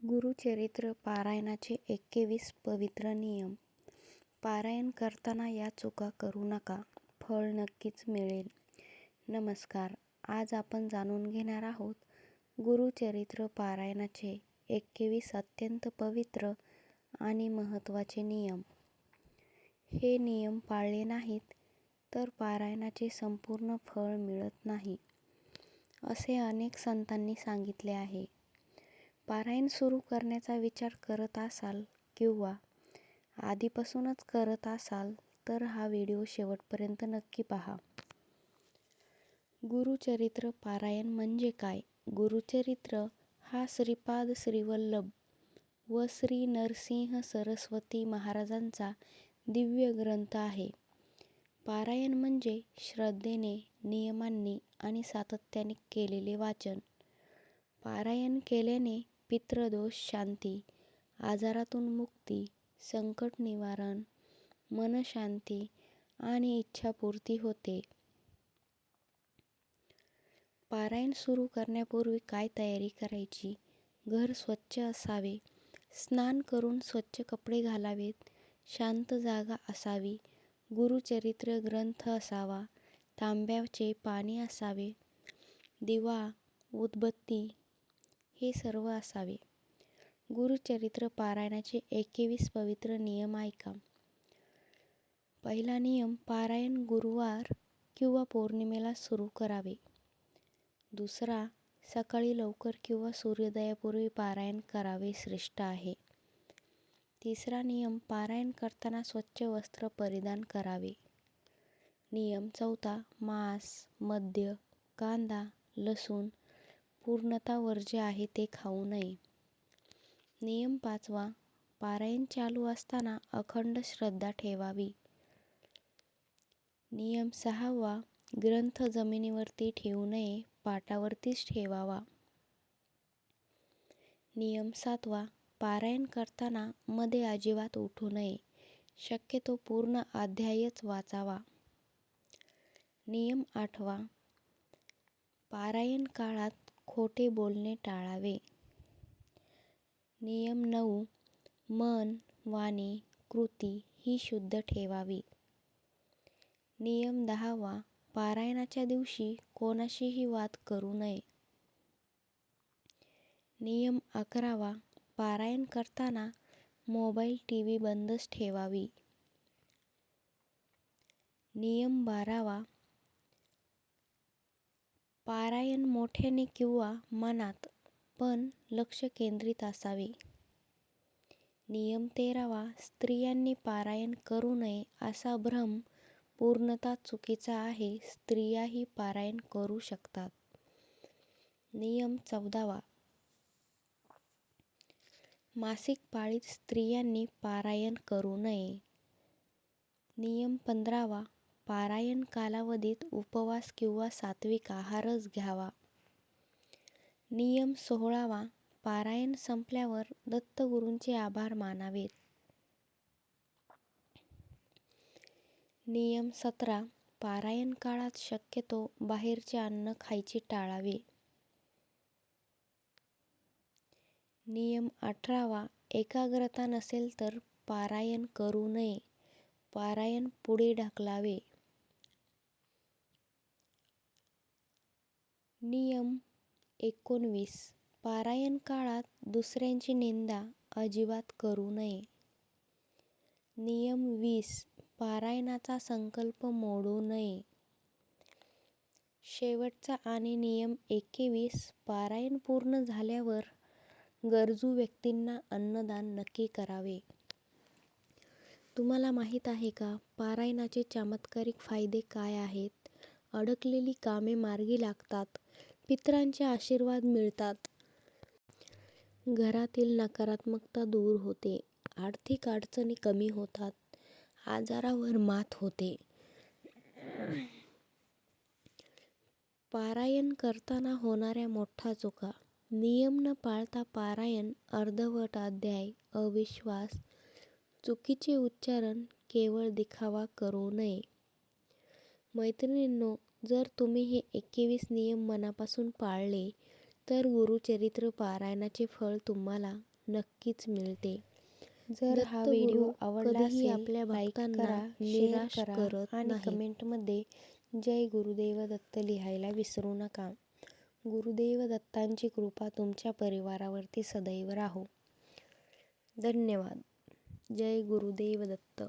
गुरुचरित्र पारायणाचे एकेवीस पवित्र नियम. पारायण करताना या चुका करू नका. फळ नक्कीच मिळेल. नमस्कार. आज आपण जाणून घेणार आहोत गुरुचरित्र पारायणाचे एकेवीस अत्यंत पवित्र आणि महत्त्वाचे नियम. हे नियम पाळले नाहीत तर पारायणाचे संपूर्ण फळ मिळत नाही असे अनेक संतांनी सांगितले आहे. पारायण सुरू करण्याचा विचार करत असाल किंवा आधीपासूनच करत असाल तर हा व्हिडिओ शेवटपर्यंत नक्की पहा. गुरुचरित्र पारायण म्हणजे काय? गुरुचरित्र हा श्रीपाद श्रीवल्लभ व श्री नरसिंह सरस्वती महाराजांचा दिव्य ग्रंथ आहे. पारायण म्हणजे श्रद्धेने नियमांनी आणि सातत्याने केलेले वाचन. पारायण केल्याने पितृदोष शांती आजारातून मुक्ती संकट निवारण मनशांती आणि इच्छापूर्ती होते. पारायण सुरू करण्यापूर्वी काय तयारी करायची? घर स्वच्छ असावे. स्नान करून स्वच्छ कपडे घालावेत. शांत जागा असावी. गुरुचरित्र ग्रंथ असावा. तांब्याचे पाणी असावे. दिवा उदबत्ती हे सर्व असावे. गुरुचरित्र पारायणाचे एकेवीस पवित्र नियम ऐका. पहिला नियम पारायण गुरुवार किंवा पौर्णिमेला सुरू करावे. दुसरा सकाळी लवकर किंवा सूर्योदयापूर्वी पारायण करावे श्रेष्ठ आहे. तिसरा नियम पारायण करताना स्वच्छ वस्त्र परिधान करावे. नियम चौथा मांस मद्य कांदा लसूण पूर्णता वर्ज्य आहे ते खाऊ नये. नियम पाचवा. पारायण चालू असताना अखंड श्रद्धा ठेवावी. नियम सहावा. ग्रंथ जमिनीवरती ठेवू नये पाटावरतीच ठेवावा. नियम सातवा. पारायण करताना मध्ये अजिबात उठू नये. शक्यतो पूर्ण अध्यायच वाचावा. नियम आठवा. पारायण काळात खोटे बोलणे टाळावे. नियम नऊ मन वाणी कृती ही शुद्ध ठेवावी. नियम दहावा पारायणाच्या दिवशी कोणाशीही वाद करू नये. नियम अकरावा पारायण करताना मोबाईल टी व्ही बंदच ठेवावी. नियम बारावा पारायण मोठ्याने किंवा मनात पण लक्ष केंद्रित असावे. नियम तेरावा स्त्रियांनी पारायण करू नये असा भ्रम पूर्णतः चुकीचा आहे स्त्रियाही पारायण करू शकतात. नियम चौदावा मासिक पाळीत स्त्रियांनी पारायण करू नये. नियम पंधरावा पारायण कालावधीत उपवास किंवा सात्विक आहारच घ्यावा. नियम सोहळावा. पारायण संपल्यावर दत्तगुरूंचे आभार मानावेत. नियम सतरा. पारायण काळात शक्यतो बाहेरचे अन्न खायचे टाळावे. नियम अठरावा. एकाग्रता नसेल तर पारायण करू नये. पारायण पुढे ढकलावे. नियम एकोणवीस. पारायण काळात दुसऱ्यांची निंदा अजिबात करू नये. नियम वीस. पारायणाचा संकल्प मोडू नये. शेवटचा आणि नियम एकवीस. पारायण पूर्ण झाल्यावर गरजू व्यक्तींना अन्नदान नक्की करावे. तुम्हाला माहीत आहे का? पारायणाचे चमत्कारिक फायदे काय आहेत? अडकलेली कामे मार्गी लागतात. पितरांचे आशीर्वाद मिळतात. घरातील नकारात्मकता दूर होते. आर्थिक अडचणी कमी होतात. आजारावर मात होते. पारायण करताना होणाऱ्या मोठ्या चुका. नियम न पाळता पारायण अर्धवट अध्याय अविश्वास चुकीचे उच्चारण केवळ दिखावा करू नये. मैत्रिणींनो जर तुम्ही हे एकवीस नियम मनापासून पाळले तर गुरुचरित्र पारायणाचे फळ तुम्हाला नक्कीच मिळते. जर हा व्हिडिओ आवडला आपल्या भक्तांना निराश करत आणि. कमेंटमध्ये जय गुरुदेव दत्त लिहायला विसरू नका. गुरुदेव दत्तांची कृपा तुमच्या परिवारावरती सदैव राहो. धन्यवाद. जय गुरुदेव दत्त.